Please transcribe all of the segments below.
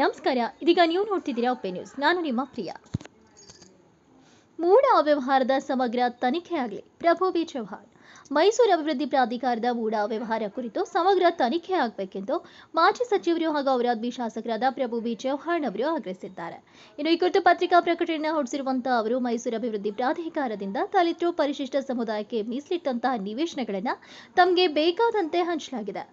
ನಮಸ್ಕಾರ. ಇದೀಗ ನೀವು ನೋಡ್ತಿದ್ದೀರಾ ಒಪ್ಪೆ ನ್ಯೂಸ್. ನಾನು ನಿಮ್ಮ ಪ್ರಿಯ. ಮೂಡ ಅವ್ಯವಹಾರದ ಸಮಗ್ರ ತನಿಖೆ ಆಗಲಿ. ಪ್ರಭು ಬಿ ಚೌಹಾಣ್ ಮೈಸೂರು ಅಭಿವೃದ್ಧಿ ಪ್ರಾಧಿಕಾರದ ಮೂಡ ಅವ್ಯವಹಾರ ಕುರಿತು ಸಮಗ್ರ ತನಿಖೆ ಆಗಬೇಕೆಂದು ಮಾಜಿ ಸಚಿವರು ಹಾಗೂ ಔರಾದ್ಬಿ ಶಾಸಕರಾದ ಪ್ರಭು ಬಿ ಚೌಹಾಣ್ ಅವರು ಆಗ್ರಹಿಸಿದ್ದಾರೆ. ಇನ್ನು ಈ ಕುರಿತು ಪತ್ರಿಕಾ ಪ್ರಕಟಣೆ ಹೊರಡಿಸಿರುವಂತಹ ಅವರು, ಮೈಸೂರು ಅಭಿವೃದ್ಧಿ ಪ್ರಾಧಿಕಾರದಿಂದ ದಲಿತರು ಪರಿಶಿಷ್ಟ ಸಮುದಾಯಕ್ಕೆ ಮೀಸಲಿಟ್ಟಂತಹ ನಿವೇಶನಗಳನ್ನು ತಮಗೆ ಬೇಕಾದಂತೆ ಹಂಚಲಾಗಿದೆ.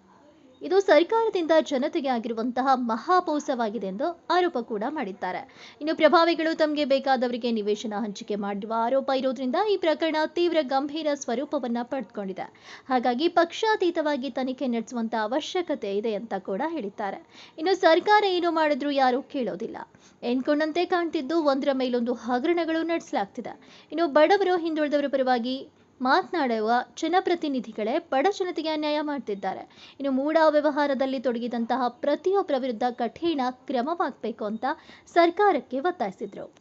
ಇದು ಸರ್ಕಾರದಿಂದ ಜನತೆಗೆ ಆಗಿರುವಂತಹ ಮಹಾಪೌಸವಾಗಿದೆ ಎಂದು ಆರೋಪ ಕೂಡ ಮಾಡಿದ್ದಾರೆ. ಇನ್ನು ಪ್ರಭಾವಿಗಳು ತಮಗೆ ಬೇಕಾದವರಿಗೆ ನಿವೇಶನ ಹಂಚಿಕೆ ಮಾಡುವ ಆರೋಪ ಇರೋದ್ರಿಂದ ಈ ಪ್ರಕರಣ ತೀವ್ರ ಗಂಭೀರ ಸ್ವರೂಪವನ್ನ ಪಡೆದುಕೊಂಡಿದೆ. ಹಾಗಾಗಿ ಪಕ್ಷಾತೀತವಾಗಿ ತನಿಖೆ ನಡೆಸುವಂತ ಅವಶ್ಯಕತೆ ಇದೆ ಅಂತ ಕೂಡ ಹೇಳಿದ್ದಾರೆ. ಇನ್ನು ಸರ್ಕಾರ ಏನು ಮಾಡಿದ್ರು ಯಾರು ಕೇಳೋದಿಲ್ಲ. ಎನ್ಕೊಂಡಂತೆ ಕಾಣ್ತಿದ್ದು ಒಂದರ ಮೇಲೊಂದು ಹಗರಣಗಳು ನಡೆಸಲಾಗ್ತಿದೆ. ಇನ್ನು ಬಡವರು ಹಿಂದುಳಿದವರ ಪರವಾಗಿ ಮಾತನಾಡುವ ಜನಪ್ರತಿನಿಧಿಗಳೇ ಬಡ ಜನತೆಗೆ ಅನ್ಯಾಯ ಮಾಡ್ತಿದ್ದಾರೆ. ಇನ್ನು ಮೂಡ ವ್ಯವಹಾರದಲ್ಲಿ ತೊಡಗಿದಂತಹ ಪ್ರತಿಯೊಬ್ಬರ ವಿರುದ್ಧ ಕಠಿಣ ಕ್ರಮವಾಗಬೇಕು ಅಂತ ಸರ್ಕಾರಕ್ಕೆ ಒತ್ತಾಯಿಸಿದ್ರು.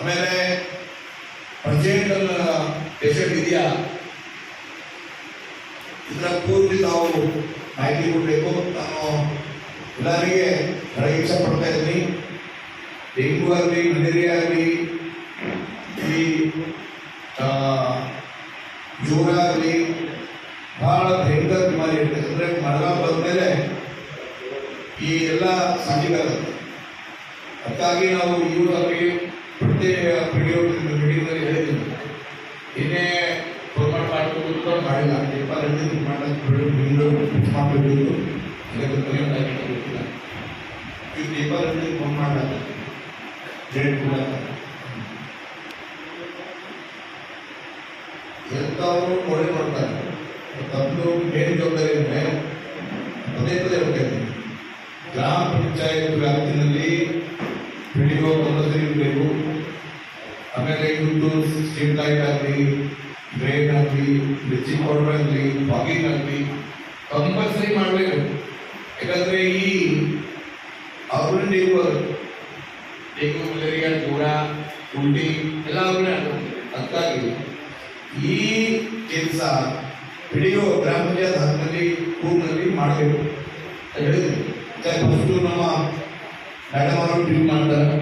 ಆಮೇಲೆ ಪರ್ಸೆಂಟಲ್ ಪೇಷಂಟ್ ಇದೆಯಾ ಇದರ ಪೂರ್ತಿ ತಾವು ಮಾಹಿತಿ ಕೊಡಬೇಕು. ನಾನು ಎಲ್ಲರಿಗೆ ಪ್ರಯತ್ನ ಪಡ್ತಾ ಇದ್ದೀನಿ. ಡೆಂಗು ಆಗಲಿ, ಮಲೇರಿಯಾ ಆಗಲಿ, ಈ ಜ್ವರ ಆಗಲಿ ಭಾಳ ಭಯಂಕರ ಬಿಮಾರಿ ಇರ್ತದೆ ಅಂದರೆ ಮಳೆಗಾಲ ಬಂದಮೇಲೆ ಈ ಎಲ್ಲ ಸಾಧ್ಯವಾಗುತ್ತೆ ಅದಕ್ಕಾಗಿ ನಾವು ಇವರು ಅವರಿಗೆ ಪ್ರತಿ ವಿಡಿಯೋ ಮೀಟಿಂಗ್ನಲ್ಲಿ ಹೇಳಿದ್ದೀವಿ ಏನೇ ಪ್ರಮಾಣ ಮಾಡ್ಕೊಂಡು ಮಾಡಿಲ್ಲ ಪೇಪರ್ ಹಿಡಿದು ಮಾಡೋದು ಬಿಡು ಮಾಡಬೇಕು ಅದಕ್ಕೆ ಕೊನೆಯದಾಗಿ ಗೊತ್ತಿಲ್ಲ ಈ ಪೇಪರ್ ಹಿಡಿದು ಫೋನ್ ಮಾಡಲ್ಲ ಡೇಟ್ ಕೂಡ ಎಂಥವರು ಕೊಡೆ ಮಾಡ್ತಾರೆ ತಪ್ಪು ಮೇನ್ ಜವಾಬ್ದಾರಿ ಅಂದರೆ ಪದೇ ಪದೇ ಹೇಳ್ತೇನೆ ಗ್ರಾಮ ಪಂಚಾಯತ್ ವ್ಯಾಪ್ತಿನಲ್ಲಿ ಪಿಡಿಒ ಇರಬೇಕು. ಆಮೇಲೆ ಇವತ್ತು ಸ್ಟ್ರೀಟ್ ಲೈಟ್ ಆಗಲಿ ಡ್ರೈನ್ ಆಗಲಿ ಬ್ಲಿಚಿಂಗ್ ಪೌಡರ್ ಆಗಲಿ ಫಾಗಿಂಗ್ ಆಗಲಿ ಕಂಪಲ್ಸರಿ ಮಾಡಬೇಕು. ಯಾಕಂದರೆ ಈ ಅವ್ರನ್ನ ಡೆಂಗು ಡೆಂಗು ಮಲೇರಿಯಾ ಜ್ವರ ಉಲ್ಟಿ ಎಲ್ಲ ಅವ್ರನ್ನೇ ಅದಕ್ಕಾಗಿ ಈ ಕೆಲಸ ಪಿಡಿಒ ಗ್ರಾಮ ಪಂಚಾಯತ್ ಹಂತದಲ್ಲಿ ಊರಿನಲ್ಲಿ ಮಾಡಬೇಕು. ಅಂತ ಹೇಳಿದ್ರು. ಫಸ್ಟು ನಮ್ಮ ಮೇಡಮ್ ಅವರು ಟ್ರೀಟ್ ಮಾಡ್ತಾರೆ.